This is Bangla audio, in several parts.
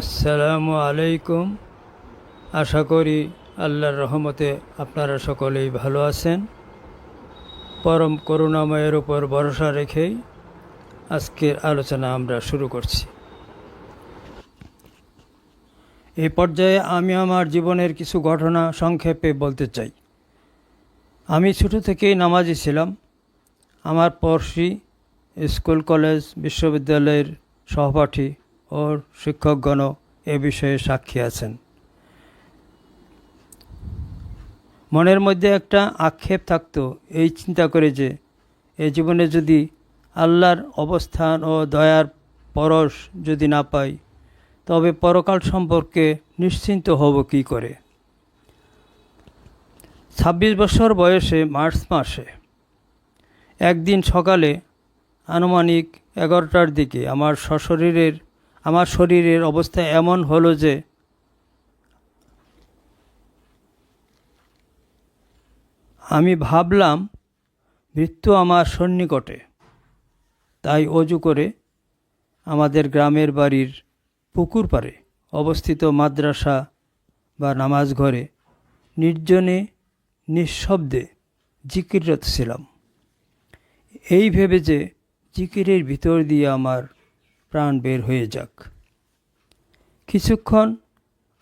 আসসালামু আলাইকুম। আশা করি আল্লাহর রহমতে আপনারা সকলেই ভালো আছেন। পরম করুণাময়ের উপর ভরসা রেখেই আজকের আলোচনা আমরা শুরু করছি। এই পর্যায়ে আমি আমার জীবনের কিছু ঘটনা সংক্ষেপে বলতে চাই। আমি ছোটো থেকেই নামাজি ছিলাম। আমার পড়শি, স্কুল, কলেজ, বিশ্ববিদ্যালয়ের সহপাঠী ও শিক্ষকগণও এ বিষয়ে সাক্ষী আছেন। মনের মধ্যে একটা আক্ষেপ থাকতো, এই চিন্তা করে যে, এ জীবনে যদি আল্লাহর অবস্থান ও দয়ার পরশ যদি না পাই, তবে পরকাল সম্পর্কে নিশ্চিন্ত হব কি করে? ছাব্বিশ বছর বয়সে মার্চ মাসে, একদিন সকালে আনুমানিক এগারোটার দিকে আমার সশরীরের আমার শরীরের অবস্থা এমন হলো যে আমি ভাবলাম, মৃত্যু আমার সন্নিকটে। তাই অজু করে আমাদের গ্রামের বাড়ির পুকুর পাড়ে অবস্থিত মাদ্রাসা বা নামাজ ঘরে নির্জনে নিঃশব্দে জিকিররত ছিলাম এই ভেবে যে জিকিরের ভিতর দিয়ে আমার প্রাণ বের হয়ে যাক। কিছুক্ষণ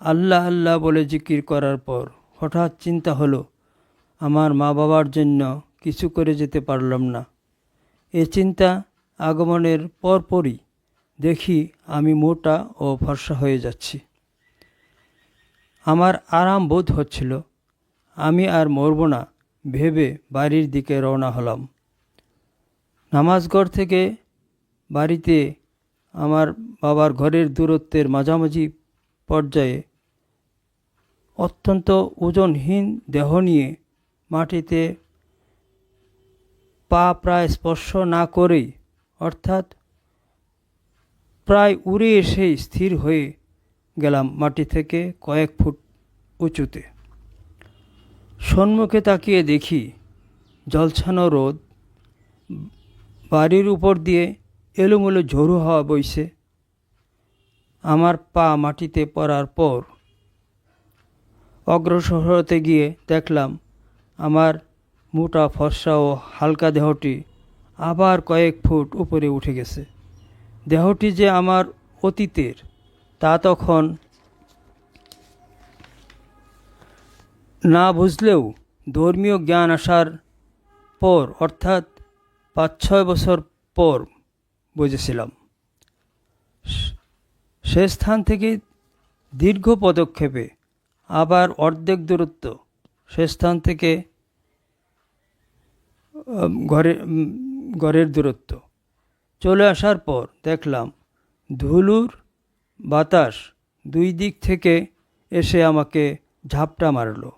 আল্লাহ আল্লাহ বলে জিকির করার পর হঠাৎ চিন্তা হলো, আমার মা বাবার জন্য কিছু করে যেতে পারলাম না। এ চিন্তা আগমনের পরপরই দেখি আমি মোটা ও ফর্সা হয়ে যাচ্ছি। আমার আরাম বোধ হচ্ছিল, আমি আর মরব না ভেবে বাড়ির দিকে রওনা হলাম। নামাজঘর থেকে বাড়িতে আমার বাবার ঘরের দূরত্বের মাঝামাঝি পর্যায়ে অত্যন্ত ওজনহীন দেহ নিয়ে মাটিতে পা প্রায় স্পর্শ না করেই, অর্থাৎ প্রায় উড়ে এসেই স্থির হয়ে গেলাম মাটি থেকে কয়েক ফুট উঁচুতে। সম্মুখে তাকিয়ে দেখি, জলছানো রোদ, বাড়ির উপর দিয়ে এলোমেলো ঝোড়ো হাওয়া বইছে। আমার পা মাটিতে পড়ার পর অগ্রসর হতে গিয়ে দেখলাম আমার মোটা ফর্সা ও হালকা দেহটি আবার কয়েক ফুট উপরে উঠে গেছে। দেহটি যে আমার অতীতের, তা তখন না বুঝলেও ধর্মীয় জ্ঞান আসার পর, অর্থাৎ পাঁচ ছয় বছর পর বুঝেছিলাম। সে স্থান থেকে দীর্ঘ পদক্ষেপে আবার অর্ধেক দূরত্ব সে স্থান থেকে ঘরে ঘরের দূরত্ব। চলে আসার পর দেখলাম ধুলুর বাতাস দুই দিক থেকে এসে আমাকে ঝাপটা মারলো।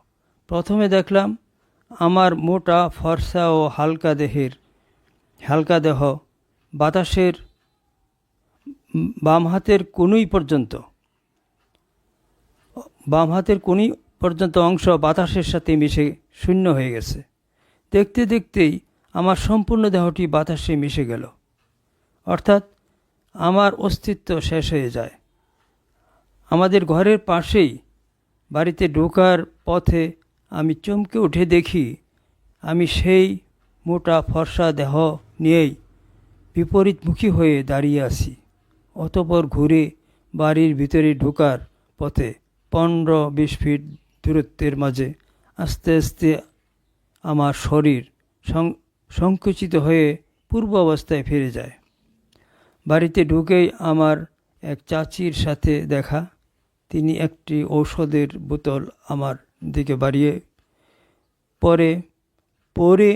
প্রথমে দেখলাম আমার মোটা ফর্সা ও হালকা দেহের, হালকা দেহ বাতাসের বাম হাতের কোনুই পর্যন্ত, বাম হাতের কোনি পর্যন্ত অংশ বাতাসের সাথে মিশে শূন্য হয়ে গেছে। দেখতে দেখতেই আমার সম্পূর্ণ দেহটি বাতাসে মিশে গেল। অর্থাৎ আমার অস্তিত্ব শেষ হয়ে যায়। আমাদের ঘরের পাশেই বাড়িতে ঢোকার পথে আমি চমকে উঠে দেখি, আমি সেই মোটা ফর্সা দেহ নিয়েই বিপরীতমুখী হয়ে দাঁড়িয়ে আছি। অতপর ঘুরে বাড়ির ভিতরে ঢোকার পথে পনেরো বিশ ফিট দূরত্বের মাঝে আস্তে আস্তে আমার শরীর সংকুচিত হয়ে পূর্ব অবস্থায় ফিরে যায়। বাড়িতে ঢুকেই আমার এক চাচির সাথে দেখা। তিনি একটি ঔষধের বোতল আমার দিকে বাড়িয়ে পরে পরে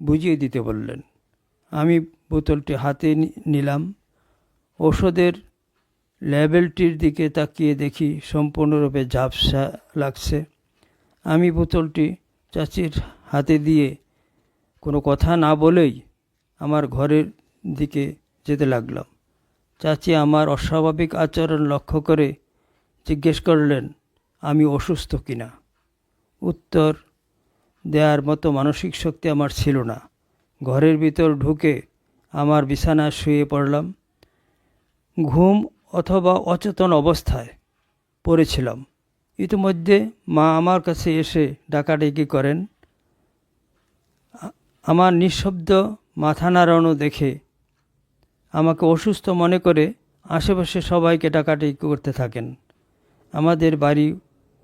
বুঝিয়ে দিতে বললেন, আমি বোতলটি হাতে নিলাম। ওষুধের লেবেলটির দিকে তাকিয়ে দেখি সম্পূর্ণরূপে ঝাপসা লাগছে। আমি বোতলটি চাচির হাতে দিয়ে কোনো কথা না বলেই আমার ঘরের দিকে যেতে লাগলাম। চাচি আমার অস্বাভাবিক আচরণ লক্ষ্য করে জিজ্ঞেস করলেন, আমি অসুস্থ কিনা উত্তর দেওয়ার মতো মানসিক শক্তি আমার ছিল না। ঘরের ভিতর ঢুকে আমার বিছানায় শুয়ে পড়লাম। ঘুম অথবা অচেতন অবস্থায় পড়েছিলাম। ইতিমধ্যে মা আমার কাছে এসে ডাকাডাকি করেন। আমার নিঃশব্দ মাথা নাড়ানো দেখে আমাকে অসুস্থ মনে করে আশেপাশে সবাইকে ডাকাডাকি করতে থাকেন। আমাদের বাড়ি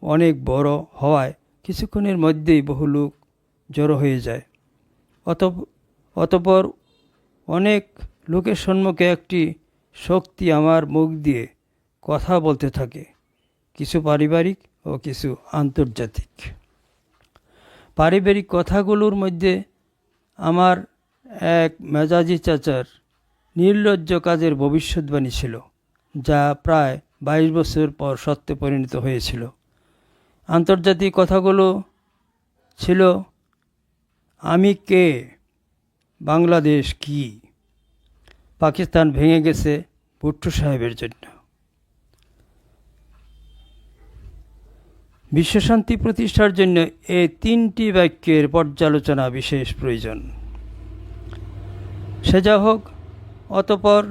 অনেক বড় হওয়ায় কিছুক্ষণের মধ্যেই বহু লোক জড়ো হয়ে যায়। অত অতপর অনেক লোকের সম্মুখে একটি শক্তি আমার মুখ দিয়ে কথা বলতে থাকে। কিছু পারিবারিক ও কিছু আন্তর্জাতিক। পারিবারিক কথাগুলোর মধ্যে আমার এক মেজাজি চাচার নির্লজ্জ কাজের ভবিষ্যৎবাণী ছিল, যা প্রায় বাইশ বছর পর সত্যে পরিণত হয়েছিল। আন্তর্জাতিক কথাগুলো ছিল, আমি কে? বাংলাদেশ কি? পাকিস্তান ভেঙে গেছে ভুট্টো সাহেবের জন্য। বিশ্বশান্তি প্রতিষ্ঠার জন্য এই তিনটি বাক্যের পর্যালোচনা বিশেষ প্রয়োজন। সে যা হোক, অতপর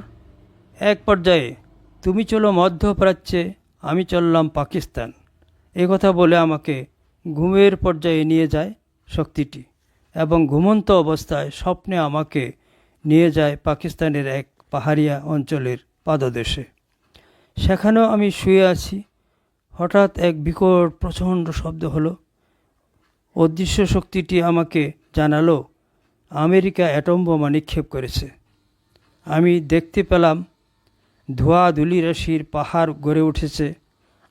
এক পর্যায়ে, তুমি চলো মধ্যপ্রাচ্যে, আমি চললাম পাকিস্তান। কথা বলে আমাকে ঘুমের পর্যায়ে নিয়ে যায় শক্তিটি। এবং ঘুমন্ত অবস্থায় স্বপ্নে আমাকে নিয়ে যায় পাকিস্তানের এক পাহাড়িয়া অঞ্চলের পাদদেশে। সেখানেও আমি শুয়ে আছি। হঠাৎ এক বিকট প্রচণ্ড শব্দ হলো। অদৃশ্য শক্তিটি আমাকে জানালো, আমেরিকা অ্যাটম বোমা নিক্ষেপ করেছে। আমি দেখতে পেলাম, ধোয়া ধুলি রাশির পাহাড় গড়ে উঠেছে।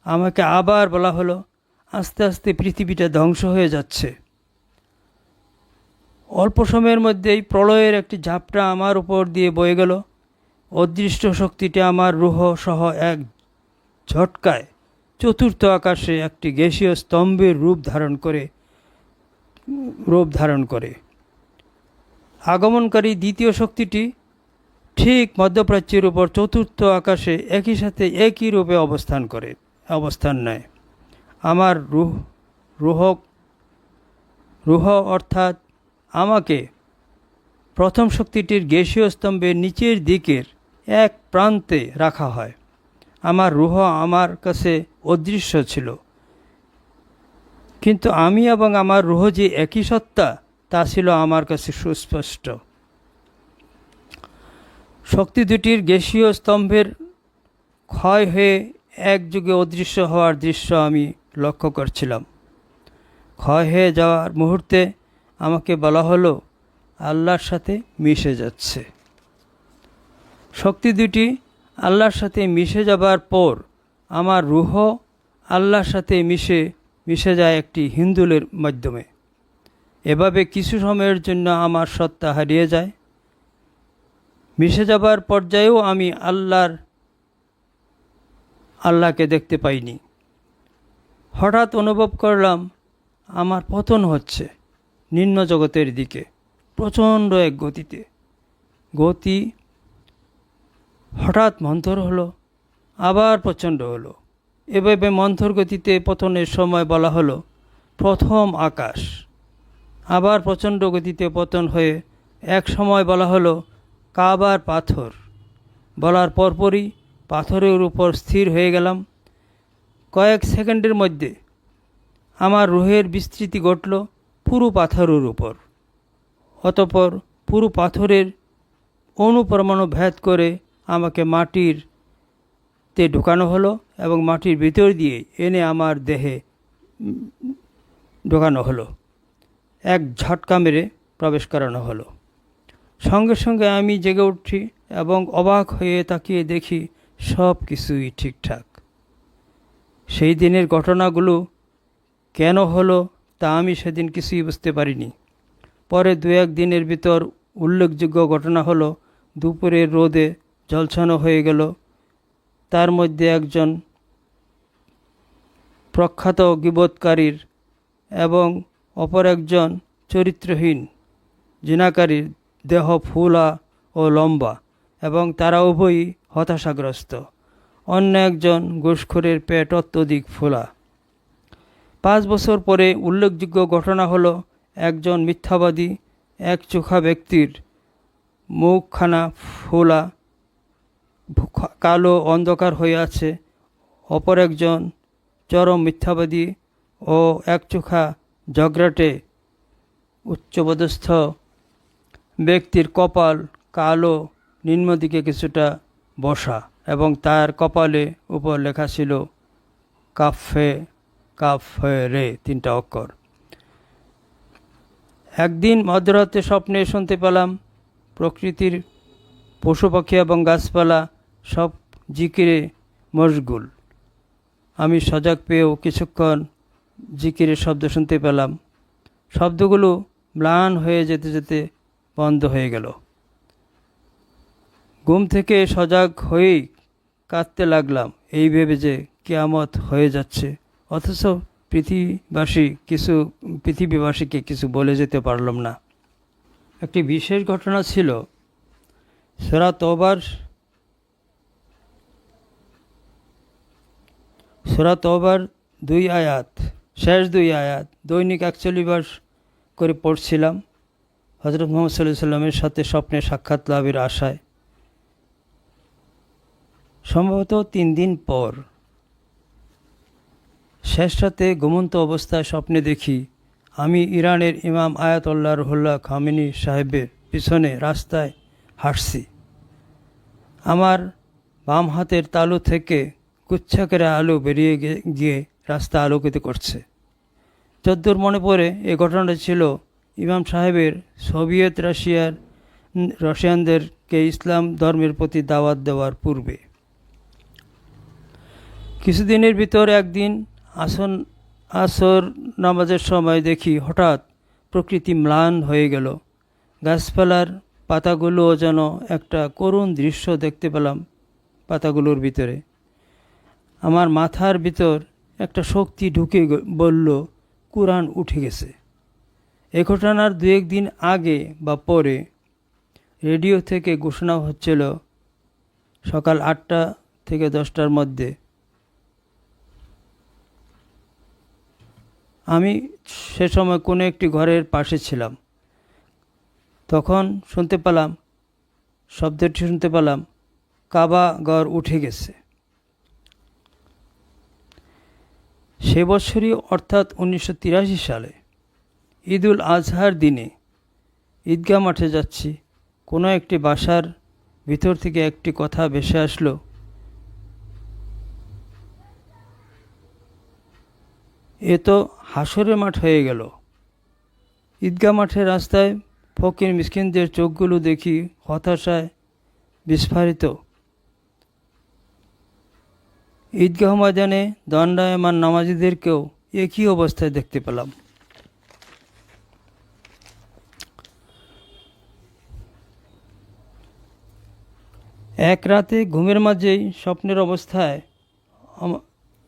আমাকে আবার বলা হলো, আস্তে আস্তে পৃথিবীটা ধ্বংস হয়ে যাচ্ছে। অল্প সময়ের মধ্যেই প্রলয়ের একটি ঝাপটা আমার উপর দিয়ে বয়ে গেল। অদৃষ্ট শক্তিটি আমার রুহ সহ এক ঝটকায় চতুর্থ আকাশে একটি গ্যাসীয় স্তম্ভের রূপ ধারণ করে, রূপ ধারণ করে। আগমনকারী দ্বিতীয় শক্তিটি ঠিক মধ্যপ্রাচ্যের উপর চতুর্থ আকাশে একই সাথে একই রূপে অবস্থান করে, অবস্থান নেয়। আমার রুহ রুহ রুহ অর্থাৎ আমাকে প্রথম শক্তিটির গ্যাসীয় স্তম্ভের নিচের দিকের এক প্রান্তে রাখা হয়। আমার রুহ আমার কাছে অদৃশ্য ছিল। কিন্তু আমি এবং আমার রুহ যে একই সত্তা, তা ছিল আমার কাছে সুস্পষ্ট। শক্তি দুটির গ্যাসীয় স্তম্ভের ক্ষয় হয়ে একযুগে অদৃশ্য হওয়ার দৃশ্য আমি লক্ষ্য করছিলাম। ক্ষয় হয়ে যাওয়ার মুহূর্তে আমাকে বলা হলো, আল্লাহর সাথে মিশে যাচ্ছে। শক্তি দুটি আল্লাহর সাথে মিশে যাবার পর আমার রুহ আল্লাহর সাথে মিশে মিশে যায় একটি হিন্দুলের মাধ্যমে। এভাবে কিছু সময়ের জন্য আমার সত্তা হারিয়ে যায়। মিশে যাবার পর্যায়েও আমি আল্লাহর, আল্লাহকে দেখতে পাইনি। হঠাৎ অনুভব করলাম, আমার পতন হচ্ছে। নিম্ন জগতের দিকে, প্রচণ্ড এক গতিতে। গতি হঠাৎ মন্থর হলো, আবার প্রচণ্ড হলো। এভাবে মন্থর গতিতে পতনের সময় বলা হলো, প্রথম আকাশ। আবার প্রচণ্ড গতিতে পতন হয়ে এক সময় বলা হলো, কাবার পাথর। বলার পরপরই পাথরের উপর স্থির হয়ে গেলাম। কয়েক সেকেন্ডের মধ্যে আমার রুহের বিস্তৃতি ঘটল পুরো পাথরের উপর। অতপর পুরো পাথরের অনুপরমাণু ভেদ করে আমাকে মাটির তে ঢোকানো হলো এবং মাটির ভিতর দিয়ে এনে আমার দেহে ঢোকানো হলো। এক ঝটকা মেরে প্রবেশ করানো হলো। সঙ্গে সঙ্গে আমি জেগে উঠি এবং অবাক হয়ে তাকিয়ে দেখি সব কিছুই ঠিকঠাক। সেই দিনের ঘটনাগুলো কেন হলো তা আমি সেদিন কিছুই বুঝতে পারিনি। পরে দু এক দিনের ভিতর উল্লেখযোগ্য ঘটনা হলো, দুপুরের রোদে জলছানো হয়ে গেল। তার মধ্যে একজন প্রখ্যাত গিবৎকারীর এবং অপর একজন চরিত্রহীন জিনাকারীর দেহ ফুলা ও লম্বা এবং তারা উভয়ই হতাশাগ্রস্ত। অন্য একজন ঘুষখোরের পেট অত্যধিক ফোলা। পাঁচ বছর পরে উল্লেখযোগ্য ঘটনা হলো একজন মিথ্যাবাদী, এক চোখা ব্যক্তির মুখখানা ফোলা কালো অন্ধকার হয়ে আছে। অপর একজন চরম মিথ্যাবাদী ও একচোখা জগরাটে উচ্চপদস্থ ব্যক্তির কপাল কালো, নিম্ন দিকে কিছুটা বসা এবং তার কপালে উপর লেখা ছিল কাফে কাফে রে তিনটা অক্ষর। একদিন মধ্যরাতে স্বপ্নে শুনতে পেলাম, প্রকৃতির পশু পাখি এবং গাছপালা সব জিকিরে মশগুল। আমি সজাগ পেয়েও কিছুক্ষণ জিকিরের শব্দ শুনতে পেলাম। শব্দগুলো ম্লান হয়ে যেতে যেতে বন্ধ হয়ে গেল। ঘুম থেকে সজাগ হয়েই কাঁদতে লাগলাম, এই ভেবে যে কেয়ামত হয়ে যাচ্ছে। অথচ পৃথিবীবাসী কিছু, পৃথিবীবাসীকে কিছু বলে যেতে পারলাম না। একটি বিশেষ ঘটনা ছিল। সেরা তোবার সেরা তোবার দুই আয়াত, শেষ দুই আয়াত, দৈনিক একচল্লিশ বার করে পড়ছিলাম। হজরত মোহাম্মদ সাল্লাহ সাল্লামের সাথে স্বপ্নে সাক্ষাৎ লাভের আশায়। সম্ভবত তিন দিন পর শেষ রাতে ঘুমন্ত অবস্থায় স্বপ্নে দেখি, আমি ইরানের ইমাম আয়াতল্লাহ রহুল্লাহ খামিনী সাহেবের পিছনে রাস্তায় হাঁটছি। আমার বাম হাতের তালু থেকে কুচ্ছাকেরা আলো বেরিয়ে গিয়ে রাস্তা আলোকিত করছে। যদ্দূর মনে পড়ে এ ঘটনাটা ছিল ইমাম সাহেবের সোভিয়েত রাশিয়ার রাশিয়ানদেরকে ইসলাম ধর্মের প্রতি দাওয়াত দেওয়ার পূর্বে। কিছুদিনের ভিতর একদিন আসন, আসর নামাজের সময় দেখি হঠাৎ প্রকৃতি ম্লান হয়ে গেল। গাছপালার পাতাগুলোও যেন একটা করুণ দৃশ্য দেখতে পেলাম পাতাগুলোর ভিতরে। আমার মাথার ভিতর একটা শক্তি ঢুকে বলল, কোরআন উঠে গেছে। এ ঘটনার দু একদিন আগে বা পরে রেডিও থেকে ঘোষণা হচ্ছিল সকাল আটটা থেকে দশটার মধ্যে। আমি সে সময় কোনো একটি ঘরের পাশে ছিলাম। তখন শুনতে পেলাম, শব্দটি শুনতে পেলাম, কাবা ঘর উঠে গেছে। সে বছরই অর্থাৎ উনিশশো তিরাশি সালে, ঈদুল আজহার দিনে ঈদগাহ মাঠে যাচ্ছি। কোনো একটি বাসার ভিতর থেকে একটি কথা ভেসে আসলো, এ তো হাসরের মাঠ হয়ে গেল। ঈদগাহ মাঠের রাস্তায় ফকির মিসকিনদের চোখগুলো দেখি হতাশায় বিস্ফারিত। ঈদগাহ ময়দানে দণ্ডায়মান নামাজিদেরকেও একই অবস্থায় দেখতে পেলাম। এক রাতে ঘুমের মাঝেই স্বপ্নের অবস্থায়,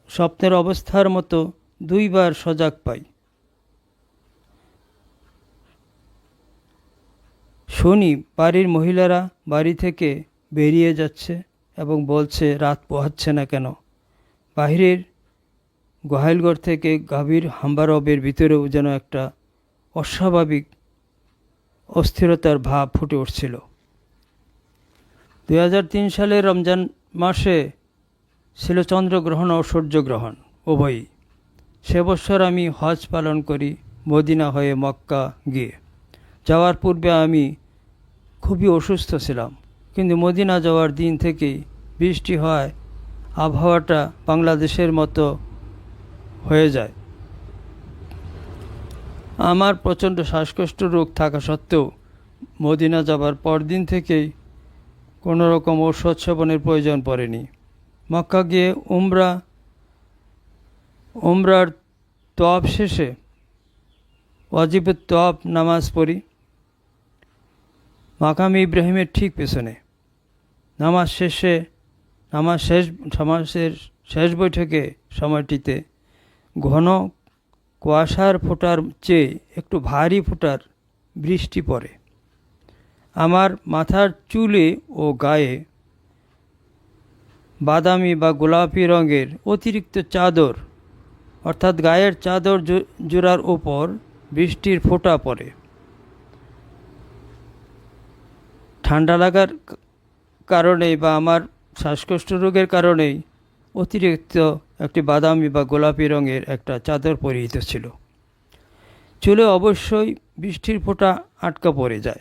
স্বপ্নের অবস্থার মতো দুইবার সজাগ পাই। শুনি বাড়ির মহিলারা বাড়ি থেকে বেরিয়ে যাচ্ছে এবং বলছে, রাত পোহাচ্ছে না কেন? বাহিরের গোহাইলঘর থেকে গাভীর হাম্বারবের ভিতরেও যেন একটা অস্বাভাবিক অস্থিরতার ভাব ফুটে উঠছিল। দু হাজার তিন সালের রমজান মাসে ছিল চন্দ্রগ্রহণ ও সূর্যগ্রহণ উভয়ই সে বছর আমি হজ পালন করি, মদিনা হয়ে মক্কা গিয়ে। যাওয়ার পূর্বে আমি খুবই অসুস্থ ছিলাম, কিন্তু মদিনা যাওয়ার দিন থেকেই বৃষ্টি হয় আবহাওয়াটা বাংলাদেশের মতো হয়ে যায়। আমার প্রচণ্ড শ্বাসকষ্ট রোগ থাকা সত্ত্বেও মদিনা যাবার পরদিন থেকেই কোনো রকম ঔষধ সেবনের প্রয়োজন পড়েনি। মক্কা গিয়ে উমরা উমরার তপ শেষে ওয়াজিবের তপ নামাজ পড়ি। মাকাম ইব্রাহিমের ঠিক পেছনে। নামাজ শেষে, নামাজ শেষ, সমাজের শেষ বৈঠকে সময়টিতে ঘন কুয়াশার ফোটার চেয়ে একটু ভারী ফোটার বৃষ্টি পড়ে। আমার মাথার চুলে ও গায়ে বাদামি বা গোলাপি রঙের অতিরিক্ত চাদর অর্থাৎ গায়ের চাদর জোড়ার ওপর বৃষ্টির ফোঁটা পড়ে। ঠান্ডা লাগার ক- কারণে বা আমার শ্বাসকষ্ট রোগের কারণেই অতিরিক্ত একটি বাদামি বা গোলাপি রঙের একটা চাদর পরিহিত ছিল। চুলে অবশ্যই বৃষ্টির ফোঁটা আটকা পড়ে যায়।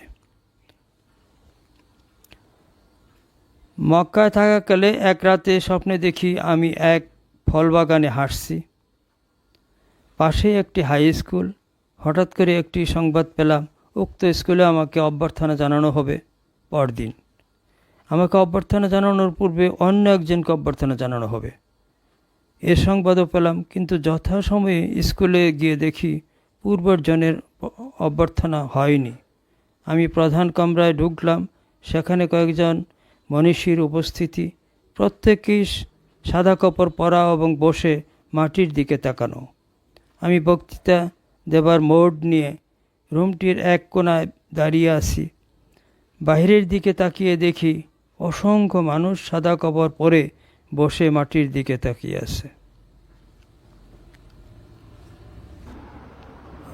মক্কায় থাকাকালে এক রাতে স্বপ্নে দেখি আমি এক ফল বাগানে হাঁটছি। পাশেই একটি হাই স্কুল। হঠাৎ করে একটি সংবাদ পেলাম, উক্ত স্কুলে আমাকে অভ্যর্থনা জানানো হবে পরদিন। আমাকে অভ্যর্থনা জানানোর পূর্বে অন্য একজনকে অভ্যর্থনা জানানো হবে। এ সংবাদও পেলাম, কিন্তু যথাসময়ে স্কুলে গিয়ে দেখি পূর্বের জনের অভ্যর্থনা হয়নি। আমি প্রধান কামরায় ঢুকলাম, সেখানে কয়েকজন মনীষীর উপস্থিতি, প্রত্যেকেই সাদা কাপড় পরা এবং বসে মাটির দিকে তাকানো। আমি বক্তৃতা দেবার মোড নিয়ে রুমটির এক কোনায় দাঁড়িয়ে আছি। বাইরের দিকে তাকিয়ে দেখি অসংখ্য মানুষ সাদা কাপড় পরে বসে মাটির দিকে তাকিয়ে আছে।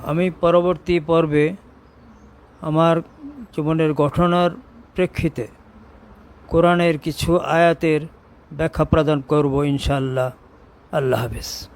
আমি পরবর্তী পর্বে আমার জীবনের ঘটনার প্রেক্ষিতে কোরআনের কিছু আয়াতের ব্যাখ্যা প্রদান করব ইনশাআল্লাহ। আল্লাহ হাফেজ।